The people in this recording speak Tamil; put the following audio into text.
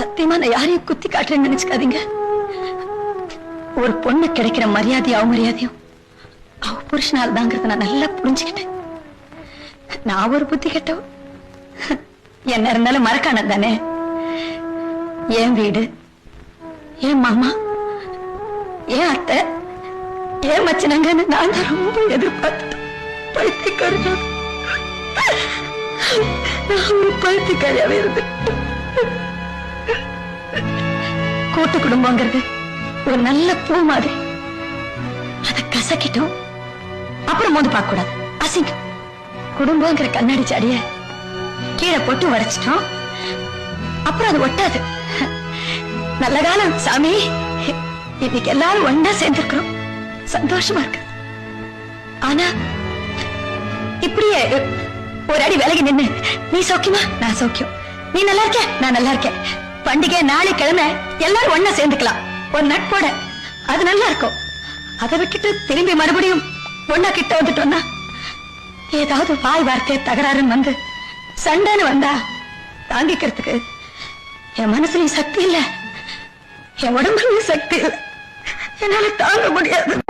சத்தியமா நான் யாரையும் குத்தி காட்டுறேன்னு நினைச்சுக்காதீங்க. ஒரு பொண்ணு கிடைக்கிற மரியாதையும் அவமரியாதையும் அவ புருஷனால் தாங்கிறத நான் நல்லா புரிஞ்சுக்கிட்டேன். நான் ஒரு புத்தி கெட்டவ. என்ன இருந்தாலும் மறக்கானது தானே. என் வீடு என் மாமா என் அத்தை ஏன் மச்சினங்கன்னு நான் தான் ரொம்ப எதிர்பார்த்துட்டேன். பைத்தியக்காரனா நான் ஒரு பைத்தியக்காரியாவே இருந்தேன். கூட்டு குடும்பங்கிறது ஒரு நல்ல பூ மாதிரி. அதை கசக்கிட்டோம். அப்புறம் மோந்து பார்க்க கூடாது அசிங்கம். குடும்பங்கிற கண்ணாடி சாடிய கீழே போட்டு வரைச்சிட்டோம். அப்புறம் அது ஒட்டாது. நல்ல காலம் சாமி. இன்னைக்கு எல்லாரும் ஒன்னா சேர்ந்திருக்கிறோம். சந்தோஷமா இருக்கு. ஆனா இப்படியே ஒரு அடி விலகி நின்னு நீ சௌக்கியமா? நான் சௌக்கியம். நீ நல்லா இருக்க? நான் நல்லா இருக்கேன். பண்டிகை நாளை கிழமை எல்லாரும் ஒண்ணா சேர்ந்துக்கலாம். ஒரு நட்போட. அது நல்லா இருக்கும். அதை விட்டுட்டு திரும்பி மறுபடியும் ஒண்ணா கிட்ட வந்துட்டோம்னா ஏதாவது வாய் வார்த்தை தகராறுன்னு வந்து சண்டைன்னு வந்தா தாங்கிக்கிறதுக்கு என் மனசுலயும் சக்தி இல்ல. என் உடம்புலயும் சக்தி இல்ல. என்னால தாங்க முடியாது.